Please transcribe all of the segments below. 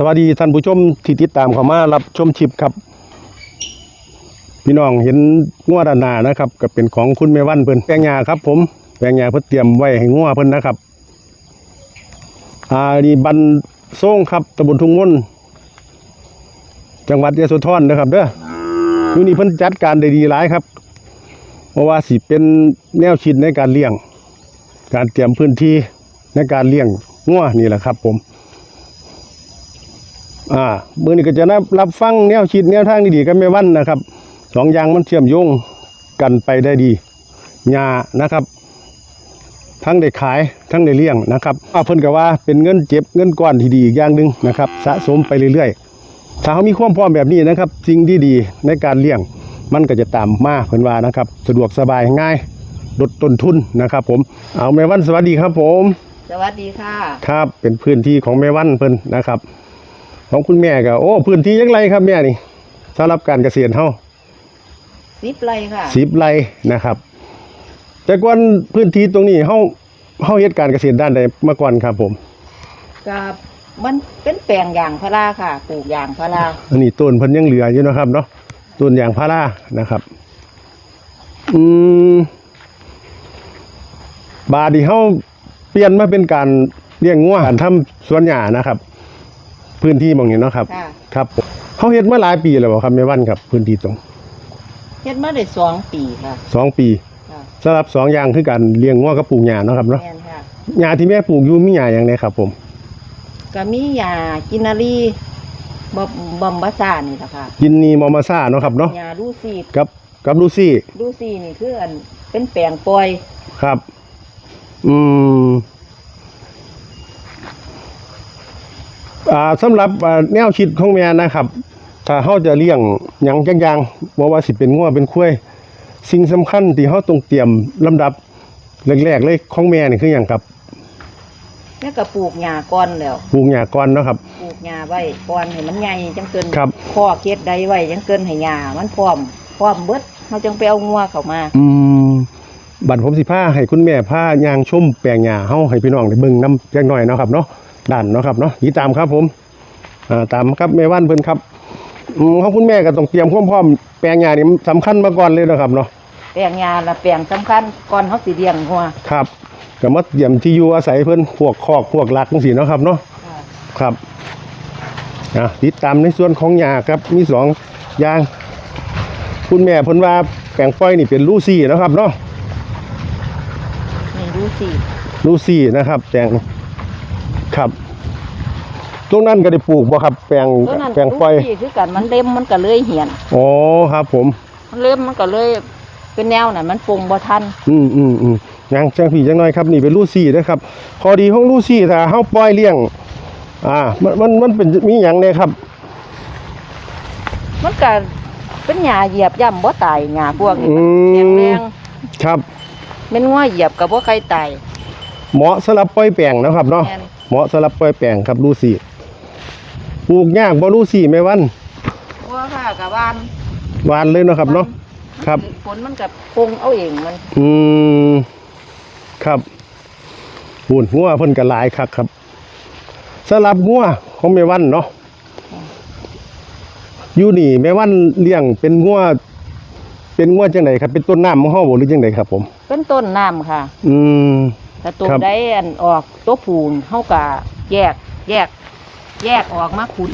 สวัสดีท่านผู้ชมที่ติดตามเข้ามารับชมชิปครับ พี่น้องเห็นงัวดานหนานะครับก็เป็นของคุณแม่วันเพิ่นแปลงยาครับ ผมแปลงยาเพิ่นเตรียมไว้ให้งัวเพิ่นนะครับอ่านี่บันโซ่งครับตำบลทุ่งมนจังหวัดยะโสธรนะครับเด้ออยู่นี่เพิ่นจัดการได้ดีหลายครับ เพราะว่าสิเป็นแนวคิดในการเลี้ยง การเตรียมพื้นที่ในการเลี้ยงงัวนี่แหละครับ ผม อ่ามือนี้ก็จะรับรับฟังแนวคิดแนวทางดีๆกันไม่วันนะครับสองอย่างมันเชื่อมโยงกันไปได้ดียานะครับ ทั้งได้ขายทั้งได้เลี้ยงนะครับว่าเพิ่นก็ว่าเป็นเงินเจ็บเงินก้อนที่ดีอีกอย่างหนึ่งนะครับ สะสมไปเรื่อยๆ ถ้าเขามีความพร้อมแบบนี้นะครับสิ่งที่ดีในการเลี้ยง มันก็จะตามมาเพิ่นว่านะครับ สะดวกสบายง่ายลดต้นทุนนะครับ ผมเอาแม่วันสวัสดีครับผม สวัสดีค่ะ ครับเป็นพื้นที่ของแม่วันเพิ่นนะครับ ของคุณแม่ก็โอ้พื้นที่ยังไรครับแม่นี่สำหรับการเกษตรเฮาสิบไรค่ะสิบไร่นะครับ แต่ก่อนพื้นที่ตรงนี้เฮาเฮาเฮ็ดการเกษตรด้านใดมาก่อนครับผมกับมันเป็นแปลงยางพาราค่ะปลูกยางพาราอันนี้ต้นเพิ่นยังเหลืออยู่นะครับเนาะต้นยางพารานะครับ อืมบาดนีเฮาเปลี่ยนมาเป็นการเลี้ยงงัวการทำสวนหญ้านะครับ พื้นที่หมองนี้เนาะครับ ค่ะครับผมเขาเฮ็ดมาหลายปีแล้วบ่ครับแม่วันครับ พื้นที่ตรงเฮ็ดมาได้สองปีค่ะสองปีค่ะสำหรับสองอย่างคือการเลี้ยงงัวกับปลูกหญ้าเนาะครับเนาะแม่นค่ะหญ้าที่แม่ปลูกอยู่มีหญ้าอย่างไรครับ ผมก็มียากินนารีบอมบอมบาซานี่แหละค่ะยินนีมอมาซ่าเนาะครับเนาะยาลูซีดกับกับลูซี่ลูซีนี่คืออันเป็นแปลงปล่อยครับ อืม อ่าสำหรับอ่าแนวคิดของแม่นะครับ ถ้าเฮาจะเลี้ยงหยังจักอย่างบ่ว่าสิเป็นงัวเป็นควายสิ่งสำคัญที่เฮาต้องเตรียมลำดับแรกๆเลยของแม่นี่คือหยังครับแล้วก็ปลูกหญ้าก่อนแล้วปลูกหญ้าก่อนเนาะครับ ปลูกหญ้าไว้ก่อนให้มันใหญ่จังเกินครับข้อเก็ดใดไว้จังเกินให้หญ้ามันพร้อมพร้อมเบิดเฮาจังไปเอางัวเข้ามา อืมบัตรผมสิผ้าให้คุณแม่ผ้ายางชมแปลงหญ้าเฮาให้พี่น้องได้เบิ่งนำจักหน่อยเนาะครับเนาะ ด้านเนาะครับเนาะนี่ตามครับผมอ่าตามครับแม่ว่านเพิ่นครับอืมของคุณแม่ก็ต้องเตรียมความพร้อมแปลงหญ้านี่มันสำคัญมาก่อนเลยเนาะครับเนาะแปลงยาละแปลงสำคัญก่อนเขาสิเลี้ยงหัวครับก็มาเตรียมที่อยู่อาศัยเพิ่นพวกคอกพวกหลักจังซี่เนาะครับเนาะครับอะติดตามในส่วนของหญ้าครับมีสองอย่าง คุณแม่เพิ่นว่าแปลงฝ้อยนี่เป็นลูซี่เนาะครับเนาะนี่ดูสิลูซี่นะครับแปลง ครับ ตรงนั้นก็ได้ปลูกบ่ครับ แปลงตัวนั้นแปลงฝ้อยดูสิคือกันมันเล็มมันก็เลยเหี่ยนอ๋อครับ ผม มันเล็มมันก็เลยเป็นแนวน่ะมันปรุงบ่ทันอืมอืมอืมยังจังพี่จังน้อยครับนี่เป็นลูซี่นะครับข้อดีของลูซี่ถ้าเฮาปล่อยเลี้ยง อ่า มันมันมันเป็นมีหยังเนี่ยครับ มันก็เป็นหญ้าเหยียบย่ำบ่ตายหญ้าพวกนี้อืแข็งมแรงครับ เป็นงัวเหยียบก็บ่ใครตายเหมาะสำหรับปล่อยแปลงนะครับเนาะ แม่น เหมาะสำหรับปล่อยแปลงครับลูซี่ปลูกยากบ่ลูซี่แม่วันงัวค่ะกับวานหวานเลยเนาะครับเนาะ ครับฝนมันก็ปรุงเอาเองมันอืมครับหุ่นงัวเพิ่นก็หลายคักครับสำหรับงัวของแม่วันเนาะอยู่นี่แม่วันเลี้ยงเป็นงัวเป็นงัวจังไดครับ เป็นต้นน้ำของเฮาบ่หรือจังไดครับผม เป็นต้นน้ำค่ะ อืม แต่ตัวครับ ใดอันออกตัวผูนเฮาก็แยกแยก แยกออกมาขุน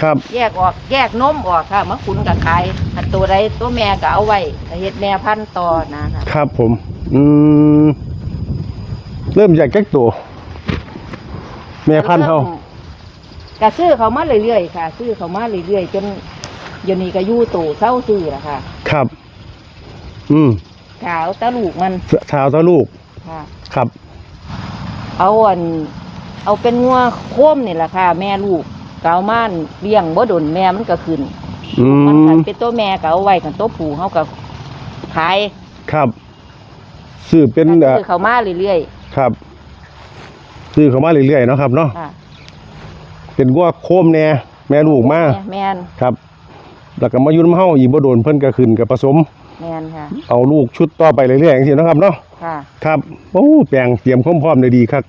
ครับ แยกออกแยกนมออกค่ะมะขุนกับขายอันตัวใดตัวแม่ก็เอาไว้ก็เฮ็ดแม่พันธุ์ต่อนะค่ะครับผม อืม เริ่มจากแก๊กตัว แม่พันธุ์เฮาก็ซื้อเขามาเรื่อยๆค่ะ ซื้อเขามาเรื่อยๆจนเดี๋ยวนี้ก็อยู่ตู่เศร้าซื้อละค่ะครับ อืมขาวตะลูกมันเท้าเท้าลูก ค่ะ ครับ เอาอัน เอาเป็นงัวโค้มนี่แหละค่ะ แม่ลูกก็เอามาเลี้ยงบ่ดนแม่มันก็ขึ้นอืมันก็มเป็นตัวแม่ก็เอาไว้กันตัวผู้เฮาก็ขายครับ ซื้อเป็นเอ่อซื้อเขามาเรื่อยครับ ซื้อเข้ามาเรื่อยๆเนาะครับเนาะ ๆค่ะเป็นวัวโคมแน่แม่ลูกมา แม่นครับ แล้วก็มาอยุ่นำเฮาอีกบ่โดนเพิ่นก็ขึ้นกับผสม แม่นค่ะ เอาลูกชุดต่อไปเรื่อยๆจังซี่เนาะครับเนาะ ค่ะครับโอ้แปลงเตรียมความพร้อมได้ดีครับ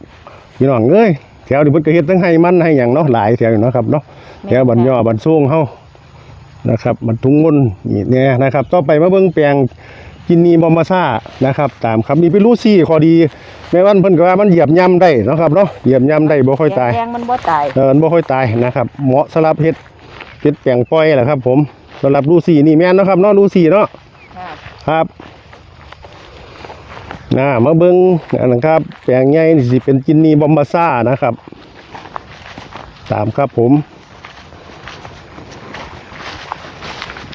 พี่น้องเอ้ยแถวนี้เพิ่นก็เฮ็ดทั้งให้มันให้หยังเนาะหลายแถวอยู่เนาะครับเนาะแถวบันย่อบันสูงเฮานะครับบันทุงมนนี่เนี่ยนะครับ ต่อไปมาเบิ่งแปลงกินนีบอมมาซ่านะครับ ตามครับนี่เป็นลูซี่ข้อดีแม้วันเพิ่นก็ว่ามันเหยียบย่ำได้เนาะครับเนาะเหยียบย่ำได้บ่ค่อยตายแดงๆมันบ่ตายเออมันบ่ค่อยตายนะครับ เหมาะสำหรับเฮ็ดเฮ็ดแปลงปล่อยแหละครับ ผมสำหรับลูซี่นี่แม่นเนาะครับเนาะลูซี่เนาะค่ะครับ น่ามาเบิ้งอันนั้นครับ แปลงใหญ่นี่สิเป็นจินนีบอมบาซ่านะครับ ตามครับผม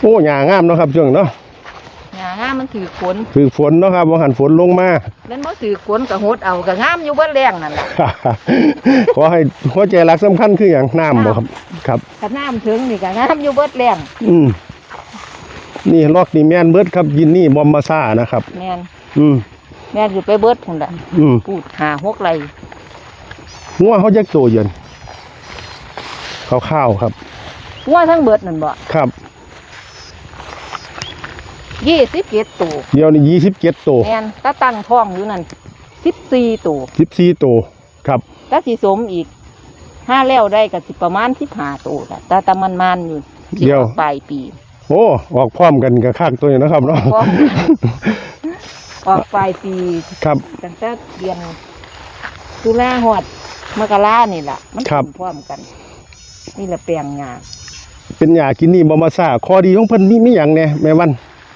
โอ้หญ้างามเนาะครับช่วงเนาะหญ้างามมันถือขนคือฝนเนาะครับว่าหันฝนลงมาแม่นบ่ถือขนก็หดเอาก็งามอยู่เบิดแรงนั่นล่ะขอให้หัวใจหลักสำคัญคืออย่างน้ำบ่ครับ ครับถ้าน้ำถึงนี่ก็งามอยู่เบิดแรงอืมนี่ลอกนี่แม่นเบิดครับยินนี่บอมบาซ่านะครับแม่นอืม แม่นคือไปเบิดพุ่นล่ะอืมพูดหาหกไหลงัวเขาจักโตเย็นข้าวๆครับหัวทั้งเบิดนั่นบ่ครับ27ตัวเดี๋ยวนี้ยี่สิบเจ็ดตัวแม่นตาตั้งท้องอยู่นั่น14ตัวสิบสี่ตัวครับถ้าสิสมอีกห้าแล้วได้ก็สิประมาณ15ตัวล่ะแต่ตามันมันๆอยู่สิออกปลายปี โอ้ออกพร้อมกันกับข้างตัวนี้นะครับเนาะก็อ อกปลายปีครับ ตั้งแต่เดือนตุลาหอดมกรานี่แหละมันครับขึ้นพร้อมกัน นี่แหละแปลงงาเป็นหญ้ากินนี่บอมาซาข้อดีของเพิ่นมีมีหยังแหน่แม่วัน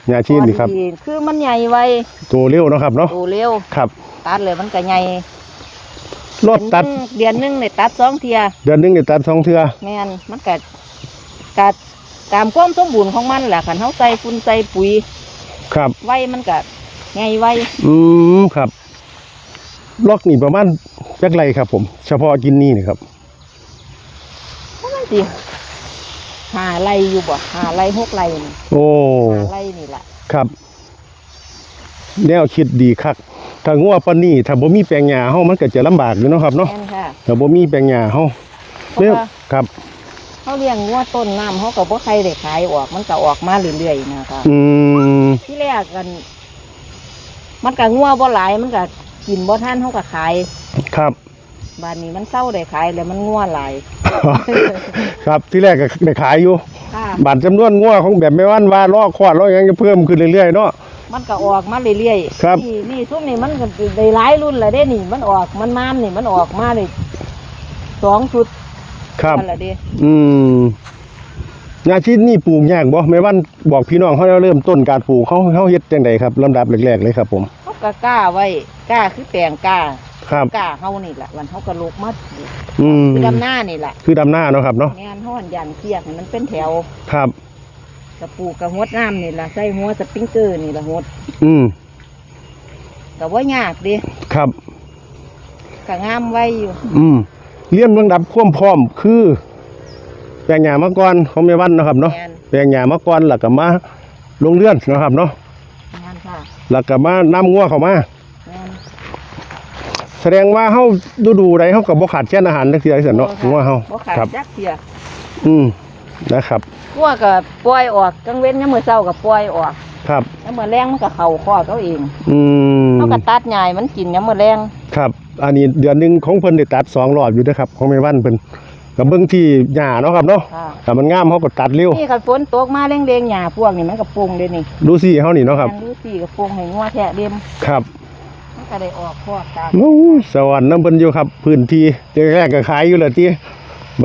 หญ้าชีนนี่ครับพอดีคือมันใหญ่ไวโตเร็วเนาะครับเนาะโตเร็ว ครับตัดเลยมันก็ใหญ่รถตัดเดือนหนึงเดือนหนึงเนี่ยตัดสองเทียเดือนหนึงได้ตัดสองเทื่อแม่นมันก็กัดตามความสมบูรณ์ของมันแหละคันเฮาใส่ฝุ่นใส่ปุ๋ย ครับ ไว้มันก็ ใหญ่ไวอืมครับ ล็อกนี่ประมาณจักไรครับ ผม เฉพาะกินนี่นี่ครับประมาณสิหาไรอยู่บ่หาไรหกไรนี่โอ้หาไรนี่แหละครับ แนวคิดดีคักถ้างัวปานนี้ถ้าบ่มีแปลงหญ้าเฮามันก็จะลำบากอยู่เนาะครับเนาะแม่นค่ะ ถ้าบ่มีแปลงหญ้าเฮาเพราะเนี่ยว่า ครับ เขาเลี้ยงงัวต้นน้ำเขาก็บ่ใครได้ขายออก มันก็ออกมาเรื่อยๆนะคะอืมที่แรกกัน มันก็งัวบ่หลายมันก็กินบ่ทันเขาก็ขาย ครับบานนี้มันเศร้าได้ขายแล้วมันงัวหลาย ครับที่แรกก็ได้ขายอยู่ค่ะ บาทจำนวนงัวของแบบไม่ว่านว่าลอกควาดลอกหยังจะเพิ่มขึ้นเรื่อยๆเนาะ มันก็ออกมาเรื่อยๆครับ นี่นี่ซุ้มนี่มันก็ได้หลายรุ่นแล้วเด้นี่ มันออกมันมามนี่มันออกมาเลยสองชุดครับ นั่นแหละเด้อืม งาชีพนี่ปลูกยากบ่แม่วันบอกพี่น้องเขาเริ่มต้นการปลูกเขาเขาเฮ็ดจังไดครับลำดับแรกๆเลยครับ ผม เขาก็กล้าไว้กล้าคือแปลงกล้าครับ กล้าเฮานี่แหละวันเขาก็ลกมาปลูกอืมคือดำหน้านี่แหละคือดำหน้าเนาะครับเนาะงานห้อนยันเสียกให้มันเป็นแถวครับ กระปูกระหดน้ำนี่ละใส่หัวสปริงเกอร์นี่ละหดอืมก็ว่ายากเดิครับก็งามไว้อยู่ อืมเรียนลำดับความพร้อมคือ แปลงหญ้ามาก่อนของแม่วันเนาะครับเนาะแมนแปลงหญ้ามาก่อนแล้วก็มาลงเรือนเนาะครับเนาะงานค่ะแล้วก็มานํงัวเข้ามาแมนแสดงว่าเฮาดูดูใดเฮาก็บ่ขาดแคลนอาหารจักเทื่อซั่นเนาะงัวเฮาบ่ขาดครับจักเสียอืมนะครับงัวก็ปล่อยออกกลางเว้นยามมื้อเช้าก็ปล่อยออกครับยามมื้อแรงมันก็เข้าคอกเขาเอง อืมเฮาก็ตัดหญ้าให้มันกินยามมื้อแรงครับ อันนี้เดือนหนึงของเพิ่นได้ตัดสองรอบอยู่เด้อครับ ของแม่วันเพิ่น ก็เบิ่งที่หญ้าเนาะครับเนาะค่ะถ้ามันงามเฮาก็ตัดเร็ว นี่คันฝนตกมาแรงๆหญ้าพวกนี้มันก็ปรุงเด้นี่ดูสิเฮานี่เนาะครับแม่นดูสิก็ปรุงให้งัวแทะเต็มครับมันก็ได้ออกคอกตามโอ้ยสวรรค์นำเพิ่นอยู่ครับ พื้นที่แรกๆก็ขายอยู่แล้วติ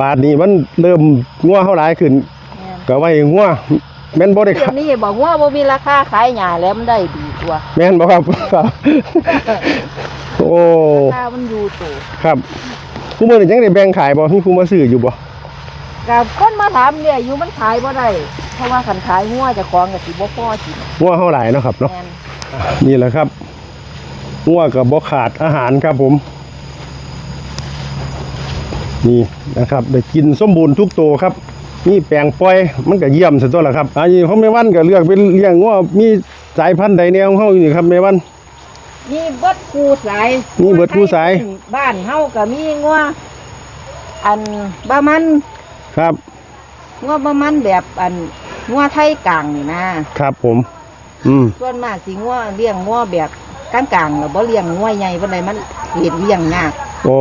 บาทนี้มันเริ่มงัวเฮาหลายขึ้น แม่นก็ไว้งัวแม่นบ่ได้เดี๋ยขาวยนี้บอกว่าบ่มีราคาขายหญ้าแล้วมันได้ดีกว่าแม่นบ่ครับ ครับ โอ้ ราคามันอยู่ตัวครับ ผู้มื้อนี้ยังได้แบ่งขายบ่มีผู้มาซื้ออยู่บ่กับคนมาถามเนี่ยอยู่มันขายบ่ได้เพราะว่าคันขายงัวเจะของกับสิบ่พอกินงัวเฮาหลายเนาะครับเนาะแม่นนี่แหละครับงัวกับบกขาดอาหารครับผม นี่นะครับได้กินสมบูรณ์ทุกตัวครับนี่แปลงปล่อยมันก็เยี่ยมสุดตัวละครับอันนี้เขาไม่วันก็เลือกเป็นเลี้ยงงัวมีสายพันธุ์ใดแนวของเขาอยู่นี่ครับแม่วัน มีเบิดคูสายมีเบิดคู่สาย บ้านเฮาก็มีงัวอันบะมันครับ งัวบะมันแบบอันงัวไทยกลางนี่นะครับผม อืม ส่วนมากสิงัวเลี้ยงงัวแบบกลางๆแล้วบ่เลี้ยงงัวใหญ่ปานใดมันเฮ็ดเลี้ยงยากโอ้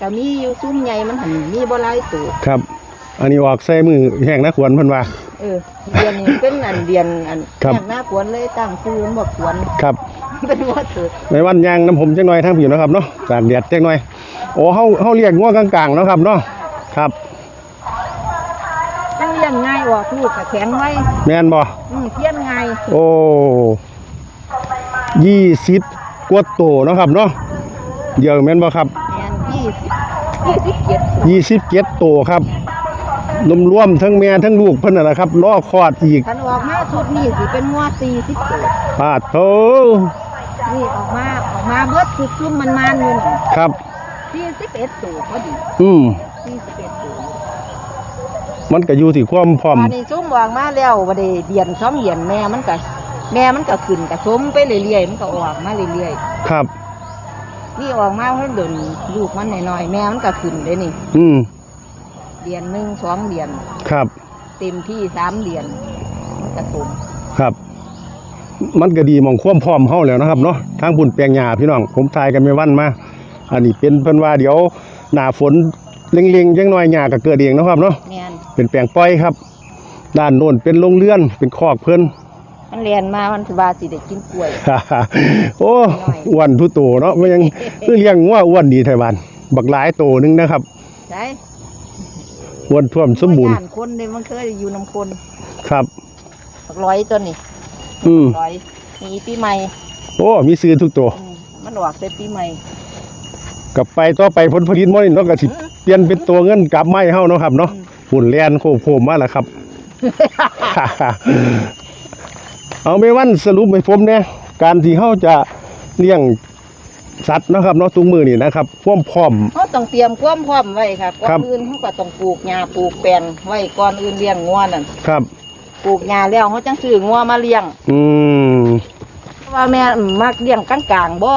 ก็มีอยู่ซุ้มใหญ่มันหันมีบ่หลายตัวครับ อันนี้ออกใส่มือแห้งนะขวนเพิ่นว่า เออเดือนนี้เป็นอันเดือนอันครับแยกหน้าขวนเลยตั้งชื่อมันบ่ขวน ครับ เป็นว่าเถิดในวันยางน้ำผมจังหน่อยทั้งผิวนะครับเนาะตากแดดจังหน่อยโอ้เฮาเฮาเรียกง่วงกลางๆเนาะครับเนาะครับจังเลี้ยงง่ายออกลูกก็แข็งไว้แม่นบ่อืมเพี้ยนง่ายโอ้ยี่สิบกว่าโตเนาะครับเนาะเดี๋ยวแม่นบ่ครับแม่นยี่สิบยี่สิบเจ็ดยี่สิบเจ็ดโตครับรวมรวมๆทั้งแม่ทั้งลูกเพิ่นน่ะนะครับล้อคลอดอีกคันออกมาชุดนี้สิเป็นงัวสี่สิบตัวปาดโต นี่ออกมาออกมาเบิดคือซุ่มมันมันๆอยู่นี่ครับสี่สิบเอ็ดตัวพอดีอืมสี่สิบเอ็ดตัวมันก็อยู่ที่ความพร้อม อันนี้ซุ่มวางมาแล้วบ่ได้เดียนซ้อมเดียนแม่มันก็แม่มันก็ขึ้นก็สมไปเรื่อยๆมันก็ออกมาเรื่อยครับ ๆนี่ออกมาเพิ่นเดินลูกมันน้อยๆแม่มันก็ขึ้นเลยนี่อืมเดือนหนึ่งสองเดือนครับ เต็มที่สามเดือนมันกระสมครับ มันก็ดีหมองความพร้อมเฮาแล้วนะครับเนาะทางบุญแปลงหญ้าพี่น้องผมทายกันไม่วันมา อันนี้เป็นเพิ่นว่าเดี๋ยวหน้าฝนเล็งๆจังหน่อยหญ้าก็เกิดเองเนาะครับเนาะแม่นเป็นแปลงปล่อยครับ ด้านโน้นเป็นโรงเรือนเป็นคอกเพิ่น มันเรียนมามันสิบาสิได้กินกล้วย โอ้อ้วนทุโตเนาะมันยังคือเลี้ยงงัวอ้วนดีไทยบ้านบักหลายโตหนึงนะครับใช่อ้วนท่วมสมบูรณ์ ย่านคนเนี่ยมันเคยอยู่น้ำคนครับ บักร้อยตัวนี้ อืมร้อยมีปีใหม่ โอ้มีซื้อทุกตัวอืมมันออกแต่ปีใหม่กลับไปต่อไปผลผลิตมันนี่เนาะก็สิเปลี่ยนเป็นตัวเงินกลับมาให้เฮาเนาะครับเนาะอืมหุ่นแลนโคโคมมาแล้วครับ เอาไม่วันสรุปให้ผมเนี่ยการที่เฮาจะเลี้ยงสัตว์เนาะครับเนาะทุกมือนี่นะครับความพร้อมเขาต้องเตรียมความพร้อมไว้ค่ะก่อครันบอื่นเขาก็ต้องปลูกหญ้าปลูกแปลงไว้ก่อนอื่นเลี้ยงงัวนั่นครับ ปลูกหญ้าแล้วเขาจังซื้องัวมาเลี้ยงอืมเพราะว่าแม่มักเลี้ยงกลางๆบ่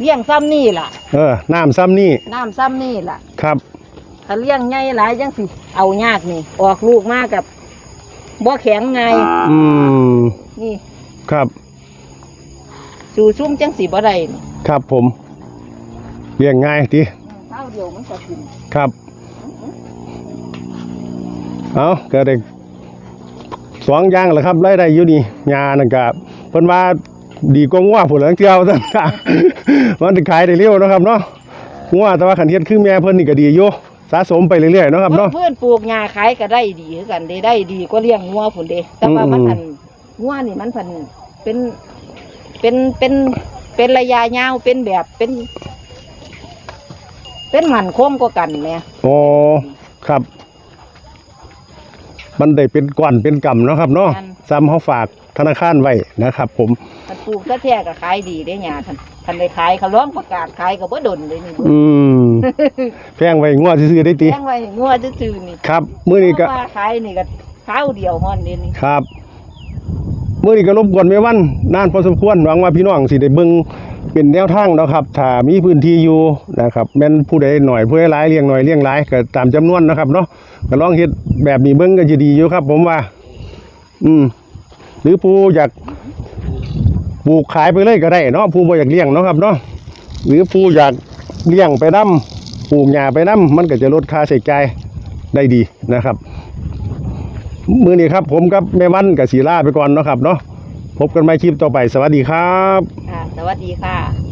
เลี้ยงซ้ำนี่ล่ะ เออน้ำซ้ำนี่น้ำซ้ำนี่ล่ะ ครับถ้าเลี้ยงใหญ่หลายจังสิเอายากนี่ ออกลูกมากับบ่แข็งไงอืมนี่ครับสู่ซุ่มจังสิบ่ได้นี่ครับผมเลี้ยงง่ายทีเท่าเดียวมันก็ขึ้นครับ เอาก็ได้ สองอย่างแหละครับรายได้อยู่นี่งานนั่นก็เพิ่นว่าดีกว่างัวผู้หลังเที่ยวซั่นค่ะมันสิขายได้เร็วเนาะครับเนาะงัวแต่ว่าคันเฮ็ดคือแม่เพิ่นนี่ก็ดีอยู่สะสมไปเรื่อยๆเนาะครับเนาะเพื่อนปลูกหญ้าขายก็ได้ดีคือกันได้ได้ดีกว่าเลี้ยงงัวพุ่นเด้แต่ว่าอืมมันพันงัวนี่มันพันเป็นเป็นเป็นเป็นระยะยาวเป็นแบบเป็น เป็นหมันคงกว่ากันแหม่อ๋อครับ มันได้เป็นก้อนเป็นกำเนาะครับเนาะซ้ำเฮาฝากธนาคารไว้นะครับ ผมคันปลูกแท้ๆก็ขายดีได้หญ้าคันคันได้ขายเขาร้องประกาศขายก็บ่ดนเลยนี่อืมแพงไว้งัวซื่อๆได้ติแจ้งไว้งัวซื่อๆนี่ครับมื้อนี้ก็ว่าขายนี่ก็ข้าวเดียวฮอนเดียวนี่ครับมื้อนี้ก็รบกวนแม่วันนานพอสมควรหวังว่าพี่น้องสิได้เบิ่ง เป็นแนวทางเนาะครับถ้ามีพื้นที่อยู่นะครับแม่นผู้ใดหน่อยผู้ใดหลายเลี้ยงหน่อยเลี้ยงหลายก็ตามจำนวนนะครับเนาะก็ลองเฮ็ดแบบนี้เบิ่งก็จะดีอยู่ครับ ผมว่า อืม หรือผู้อยากปลูกขายไปเลยก็ได้เนาะผู้บ่อยากเลี้ยงเนาะครับเนาะหรือผู้อยากเลี้ยงไปนํปลูกหญ้าไปนํมันก็จะลดค่าใช้จ่ายได้ดีนะครับมือนี้ครับ ผมกับแม่วันกับสีลาไปก่อนเนาะครับเนาะพบกันใหม่คลิปต่อไปสวัสดีครับ สวัสดีค่ะ